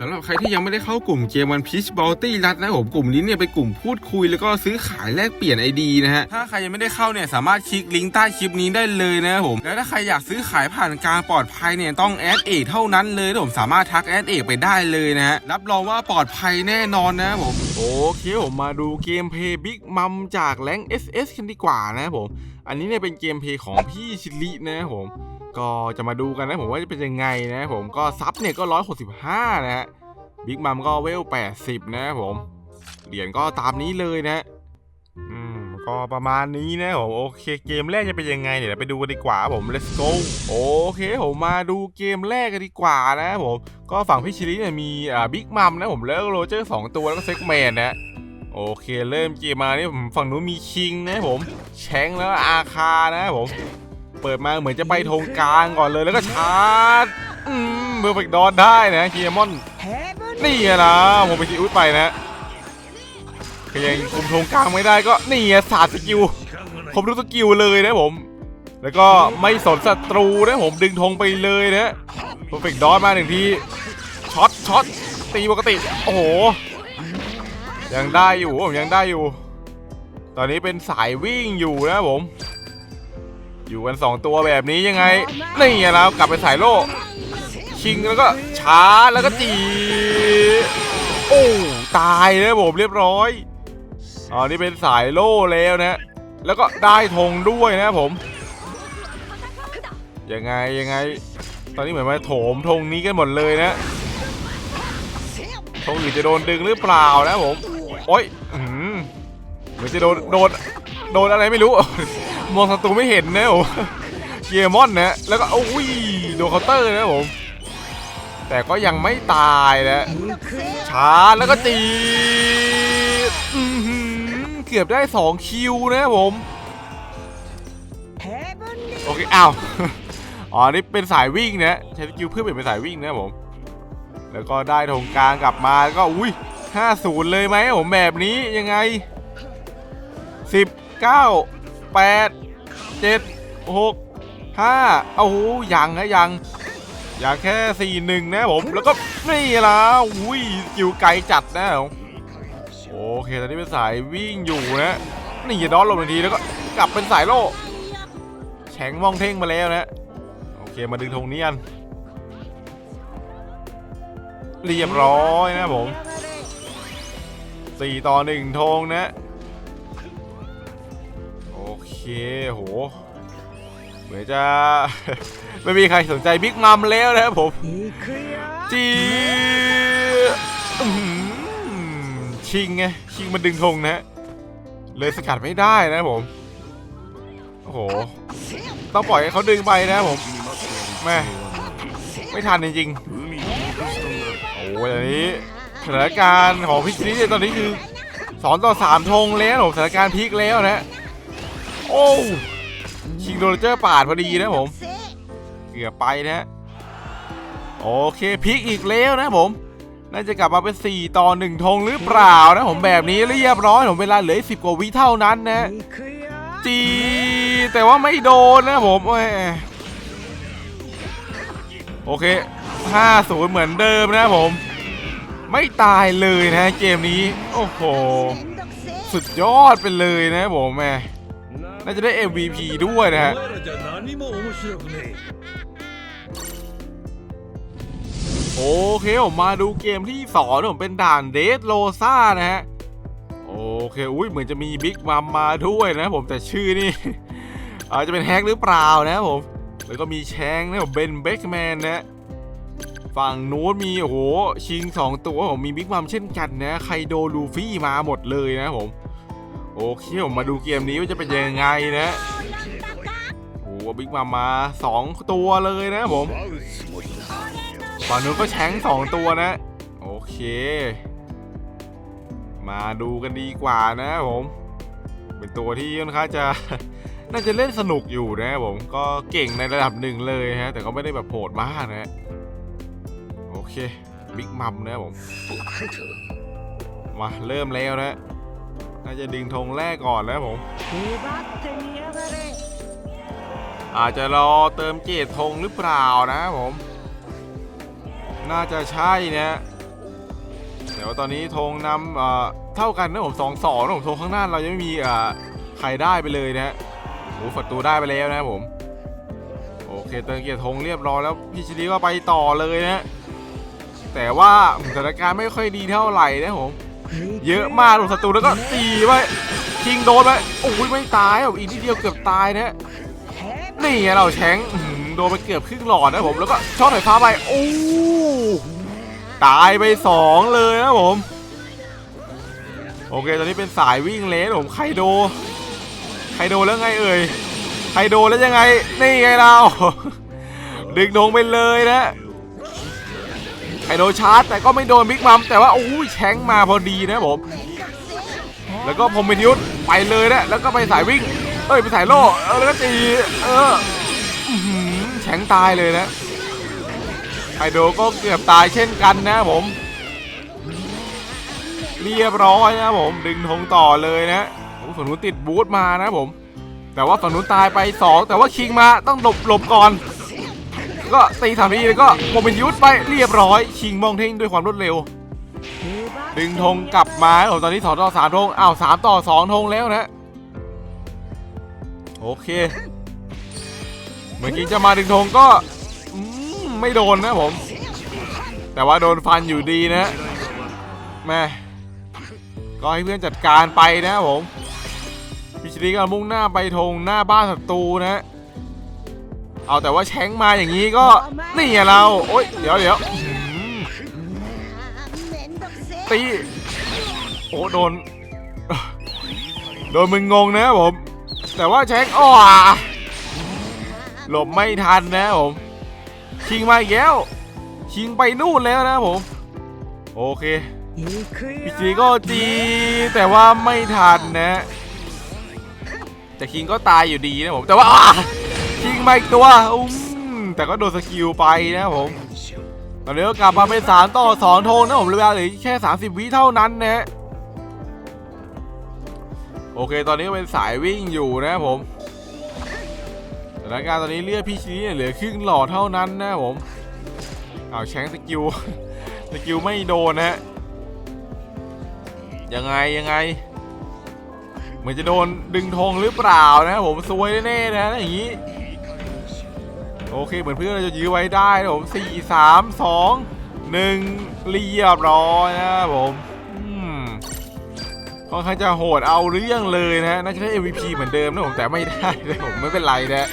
สำหรับใครที่ยังไม่ได้เข้ากลุ่มเกมวันพีชบอลตี้รัดนะผมกลุ่มนี้เนี่ยเป็นกลุ่มพูดคุยแล้วก็ซื้อขายแลกเปลี่ยนไอดีนะฮะถ้าใครยังไม่ได้เข้าเนี่ยสามารถคลิกลิงก์ใต้คลิปนี้ได้เลยนะผมแล้วถ้าใครอยากซื้อขายผ่านการปลอดภัยเนี่ยต้องแอดเอกเท่านั้นเลยผมสามารถทักแอดเอกไปได้เลยนะฮะรับรองว่าปลอดภัยแน่นอนนะผมโอเคผมมาดูเกมเพย์บิ๊กมัมจากแรงค์ SS กันดีกว่านะผมอันนี้เนี่ยเป็นเกมเพย์ของพี่ชิลินะผม ก็จะมาดูกันนะผมว่าจะเป็นยังไงนะผมก็ซับเนี่ยก็ 165 นะฮะบิ๊กมัมก็เวล 80 นะผม เหรียญก็ตามนี้เลยนะอืมก็ประมาณนี้นะผมโอเคเกมแรกจะเป็นยังไงเดี๋ยวไปดูกันดีกว่าผม let's go โอเคผมมาดูเกมแรกกันดีกว่านะผมก็ฝั่งพี่ชิลิเนี่ยมีอ่าบิ๊กมัมนะผมแล้วก็โรเจอร์สองตัวแล้วก็เซ็กแมนนะโอเคเริ่มเกมมาเนี่ยผมฝั่งนู้นมีคิงนะผมแชงแล้วอาคานะผม ปิดมาเหมือนจะไปธงกลางก่อนเลยแล้วก็ชาร์จอืมเบอร์เฟกดอนได้นะเคียมอนนี่นะผมไปทีอุ้ยไปนะก็ยังคุมธงกลางไม่ได้ก็นี่อะศาสตร์สกิลผมรู้สกิลเลยนะผม แล้วก็ไม่สนศัตรูนะผมดึงธงไปเลยนะเพอร์เฟกดอนมาหนึ่งทีช็อตช็อตตีปกติ โอ้โห ยังได้อยู่ผมยังได้อยู่ ตอนนี้เป็นสายวิ่งอยู่นะผม อยู่กัน 2 ตัวแบบนี้ยังไง นี่อะนะกลับไปสายโล่ชิงแล้วก็ช้าแล้วก็จีโอ้ตายเลยผมเรียบร้อยอ๋อนี่เป็นสายโล่แล้วนะ แล้วก็ได้ธงด้วยนะผม ยังไงยังไง ตอนนี้เหมือนมาโถมธงนี้กันหมดเลยนะธงอื่นจะโดนดึงหรือเปล่านะผม โอ๊ยเหมือนจะโดนโดนโดนอะไรไม่รู้ มองศัตรูไม่เห็นนะผมเกียร์มอนนะ แล้วก็อุ้ยโดนเคาน์เตอร์นะผม แต่ก็ยังไม่ตายนะช้าแล้วก็ตีเกือบได้ 2 คิวนะผม โอเคอ้าวอ๋อ นี่เป็นสายวิ่งนะ ใช้สกิลเพื่อเปลี่ยนเป็นสายวิ่งนะผม แล้วก็ได้ธงกลางกลับมาแล้วก็อุ้ย50 เลยไหมผมแบบนี้ยังไง 10 9 8 7 6 5เอาหูยังนะยังอย่าแค่สี่หนึ่งนะผมแล้วก็นี่ละอุ้ยจิวไกลจัดนะโอเคตอนนี้เป็นสายวิ่งอยู่นะนี่อย่าดอนลงทันทีแล้วก็กลับเป็นสายโล่แฉงมองเท่งมาแล้วนะโอเคมาดึงธงนี้กันเรียบร้อยนะผมสี่ต่อหนึ่งธงนะ โอเคโห เหมือนจะ ไม่มีใครสนใจบิ๊กมัมแล้วนะครับผม จีชิงไง ชิงมันดึงธงนะ เลยสกัดไม่ได้นะผม โอ้โห ต้องปล่อยให้เขาดึงไปนะผมแม่ไม่ทันจริงๆ โอ้ยตอนนี้สถานการณ์ของพิชิตเนี่ยตอนนี้คือสองต่อสามธงแล้วผมสถานการณ์พลิกแล้วนะ โอ้ชิงโดนเจอร์ปาดพอดีนะผมเกือบไปนะโอเคพลิกอีกแล้วนะผม น่าจะกลับมาเป็น 4 ต่อ1ธงหรือเปล่านะผมแบบนี้เรียบร้อยผมเวลาเหลือ10 กว่าวิเท่านั้นนะ จี แต่ว่าไม่โดนนะผมแหมโอเค5-0เหมือนเดิมนะผม ไม่ตายเลยนะเกมนี้ โอ้โห สุดยอดไปเลยนะผมแหม น่าจะได้ MVP ด้วยนะฮะโอเคผมมาดูเกมที่สองผมเป็นด่านเดสโลซ่านะฮะ โอเคอุ้ยเหมือนจะมีบิ๊กมัมมาด้วยนะผมแต่ชื่อนี่ อาจจะเป็นแฮกหรือเปล่านะผม แล้วก็มีแชงนะผมเบนเบ็คแมนนะฝั่งโน้นมีโอ้โหชิง 2 ตัวผมมีบิ๊กมัมเช่นกันนะไคโดลูฟี่มาหมดเลยนะผม โอเคผมมาดูเกมนี้ว่าจะเป็นยังไงนะโอ้โหบิ๊กมัมมา2ตัวเลยนะผมฝั่งนู้นก็แชงสองตัวนะ โอเค มาดูกันดีกว่านะผม เป็นตัวที่ค่อนข้างจะน่าจะเล่นสนุกอยู่นะผมก็เก่งในระดับหนึ่งเลยฮะ แต่ก็ไม่ได้แบบโหดมากนะ โอเคบิ๊กมัมนะผม มาเริ่มแล้วนะ น่าจะดึงธงแรกก่อนนะผม อาจจะรอเติมเกตธงหรือเปล่านะผม น่าจะใช่นะแต่ว่าตอนนี้ธงนำเอ่อเท่ากันนะผมสองสองนะผมธงข้างหน้าเรายังไม่มีเอ่อใครได้ไปเลยนะฮะโอ้ฝัตูได้ไปแล้วนะครับผมโอเคเติมเกียร์ธงเรียบร้อยแล้วพี่ชิลีก็ไปต่อเลยนะฮะแต่ว่าสถานการณ์ไม่ค่อยดีเท่าไหร่นะผม เยอะมากลงศัตรูแล้วก็ตีไปคิงโดนไปโอ้ยไม่ตายอีกนิดเดียวเกือบตายนะนี่ไงเราแชงค์อื้อหือโดนไปเกือบครึ่งหลอดนะผมแล้วก็ช็อตไฟฟ้าไปโอ้ตายไปสองเลยนะผมโอเคตอนนี้เป็นสายวิ่งเลนผมไคโดไคโดแล้วไงเอ่ยไคโดแล้วยังไงนี่ไงเราดึงธงไปเลยนะ ไคโดชาร์จแต่ก็ไม่โดนบิ๊กมัมแต่ว่าโอ้ยแชงมาพอดีนะผม แล้วก็พรหมยุทธไปเลยนะแล้วก็ไปสายวิ่ง เอ้ยไปสายโล่เออแล้วก็ตีเอออื้อหือแฉงตายเลยนะไคโดก็เกือบตายเช่นกันนะผม เรียบร้อยนะผมดึงธงต่อเลยนะฝั่งนู้นติดบูทมานะผม แต่ว่าฝั่งนู้นตายไป 2 แต่ว่าคิงมาต้องหลบหลบก่อน ก็ตีสามทีแล้วก็โมเมนยุทธไปเรียบร้อยคิงมองเท่งด้วยความรวดเร็ว ดึงธงกลับมาครับผมตอนนี้สองต่อสามธงอ้าวสามต่อสองธงแล้วนะโอเค เมื่อกี้จะมาดึงธงก็มไม่โดนนะผม แต่ว่าโดนฟันอยู่ดีนะแม่ก็ให้เพื่อนจัดการไปนะผมพิชลีก็มุ่งหน้าไปธงหน้าบ้านศัตรูนะ เอาแต่ว่าแช้งมาอย่างนี้ก็ นี่ไงเรา โอ๊ย เดี๋ยวเดี๋ยวอื้อหือตี โอ้โดน โดนมึงงงนะครับผม แต่ว่าแช็คอ้อหลบไม่ทันนะครับผม ชิงมาอีกแล้ว ชิงไปนู่นแล้วนะครับผม โอเคพี่จีก็จี แต่ว่าไม่ทันนะ แต่คิงก็ตายอยู่ดีนะผม แต่ว่า ยิงมาอีกตัวอุ้มแต่ก็โดนสกิลไปนะครับผมตอนนี้ก็กลับมาเป็นสามต่อสองโทงนะผมเวลาเหลือแค่ 30 วิเท่านั้นนะฮะโอเค ตอนนี้เป็นสายวิ่งอยู่นะครับผมสถานการณ์ตอนนี้เลือดพี่ชี้เนี่เหลือครึ่งหลอดเท่านั้นนะครับผมเอาแชงสกิลสกิลไม่โดนนะฮะยังไงยังไงเหมือนจะโดนดึงธงหรือเปล่านะครับผมซวยแน่ๆนะอย่างนี้ โอเค เหมือนเพื่อนเราจะยื้อไว้ได้นะผมสี่สามสองหนึ่งเรียบร้อยนะครับผมค่อนข้างจะโหดเอาเรื่องเลยนะน่าจะได้ MVP เหมือนเดิมนะผมแต่ไม่ได้เลยผมไม่เป็นไรนะ